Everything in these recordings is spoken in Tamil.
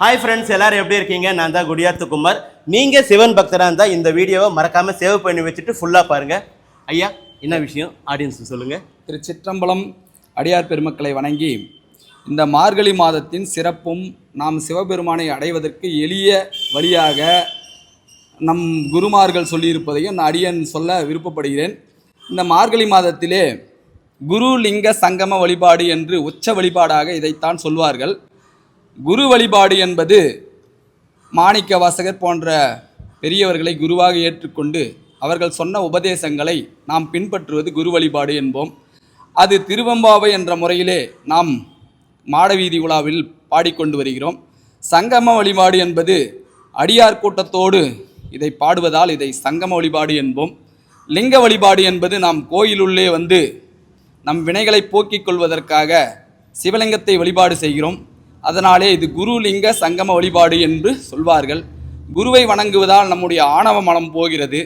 ஹாய் ஃப்ரெண்ட்ஸ் எல்லாரும் எப்படி இருக்கீங்க? நான் தான் குடியாத்துக்குமார் நீங்கள் சிவன் பக்தராக இருந்தால் இந்த வீடியோவை மறக்காமல் சேவ் பண்ணி வச்சுட்டு ஃபுல்லாக பாருங்கள் ஐயா என்ன விஷயம்? ஆடியன்ஸ் சொல்லுங்கள் திருச்சிற்றம்பலம் அடியார் பெருமக்களை வணங்கி இந்த மார்கழி மாதத்தின் சிறப்பும் நாம் சிவபெருமானை அடைவதற்கு எளிய வழியாக நம் குருமார்கள் சொல்லியிருப்பதையும் நான் அடியன் சொல்ல விருப்பப்படுகிறேன். இந்த மார்கழி மாதத்திலே குரு லிங்க சங்கம வழிபாடு என்று உச்ச வழிபாடாக இதைத்தான் சொல்வார்கள். குரு வழிபாடு என்பது மாணிக்க வாசகர் போன்ற பெரியவர்களை குருவாக ஏற்றுக்கொண்டு அவர்கள் சொன்ன உபதேசங்களை நாம் பின்பற்றுவது குரு வழிபாடு என்போம். அது திருவம்பாவை என்ற முறையிலே நாம் மாடவீதி உலாவில் பாடிக்கொண்டு வருகிறோம். சங்கம வழிபாடு என்பது அடியார் கூட்டத்தோடு இதை பாடுவதால் இதை சங்கம வழிபாடு என்போம். லிங்க வழிபாடு என்பது நாம் கோயிலுள்ளே வந்து நம் வினைகளை போக்கிக் கொள்வதற்காக சிவலிங்கத்தை வழிபாடு செய்கிறோம். அதனாலே இது குரு லிங்க சங்கம வழிபாடு என்று சொல்வார்கள். குருவை வணங்குவதால் நம்முடைய ஆணவ மலம் போகிறது.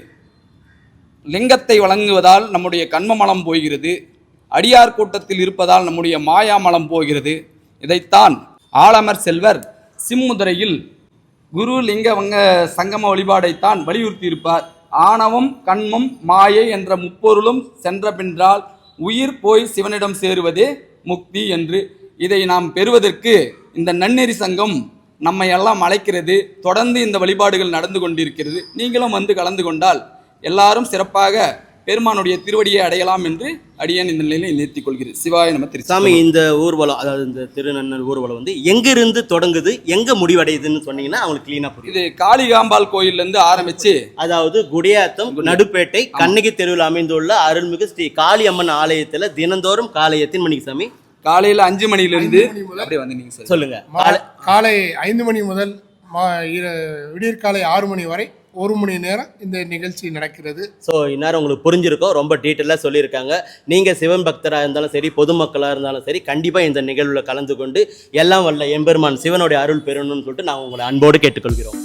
லிங்கத்தை வழங்குவதால் நம்முடைய கண்ம மலம் போகிறது. அடியார் கூட்டத்தில் இருப்பதால் நம்முடைய மாயா மலம் போகிறது. இதைத்தான் ஆலமர் செல்வர் சிம்முதிரையில் குரு லிங்க வங்க சங்கம வழிபாடைத்தான் வலியுறுத்தியிருப்பார். ஆணவம் கண்மம் மாயை என்ற முப்பொருளும் சென்ற பின்றால் உயிர் போய் சிவனிடம் சேருவதே முக்தி என்று இதை நாம் பெறுவதற்கு இந்த நன்னெறி சங்கம் நம்மை எல்லாம் அழைக்கிறது தொடர்ந்து இந்த வழிபாடுகள் நடந்து கொண்டிருக்கிறது. நீங்களும் வந்து கலந்து கொண்டால் எல்லாரும் சிறப்பாக பெருமானுடைய திருவடியை அடையலாம் என்று அடியேன் இந்த நிலையில் நிறுத்திக் கொள்கிறேன். சிவாய நம்ம சாமி திருச்சாமி இந்த ஊர்வலம் அதாவது இந்த திருநன்னல் ஊர்வலம் வந்து எங்கிருந்து தொடங்குது எங்கே முடிவடையுதுன்னு சொன்னீங்கன்னா அவங்களுக்கு க்ளீனாக புரியுது இது காளிகாம்பாள் கோயில்லேருந்து ஆரம்பித்து அதாவது குடியாத்தம் நடுப்பேட்டை கண்ணகி தெருவில் அமைந்துள்ள அருள்மிகு ஸ்ரீ காளியம்மன் ஆலயத்தில் தினந்தோறும் காலை எத்தனை மணிக்கு சாமி காலையில் அஞ்சு மணிலேருந்து அப்படியே வந்து நீங்கள் சார் சொல்லுங்க. காலை ஐந்து மணி முதல் விடியற்காலை ஆறு மணி வரை ஒரு மணி நேரம் இந்த நிகழ்ச்சி நடக்கிறது. ஸோ இந்நேரம் உங்களுக்கு புரிஞ்சிருக்கோம். ரொம்ப டீட்டெயிலாக சொல்லியிருக்காங்க. நீங்கள் சிவன் பக்தராக இருந்தாலும் சரி பொதுமக்களாக இருந்தாலும் சரி கண்டிப்பாக இந்த நிகழ்வில் கலந்து கொண்டு எல்லாம் வல்ல எம்பெருமான் சிவனுடைய அருள் பெறணும்னு சொல்லிட்டு நான் உங்களை அன்போடு கேட்டுக்கொள்கிறோம்.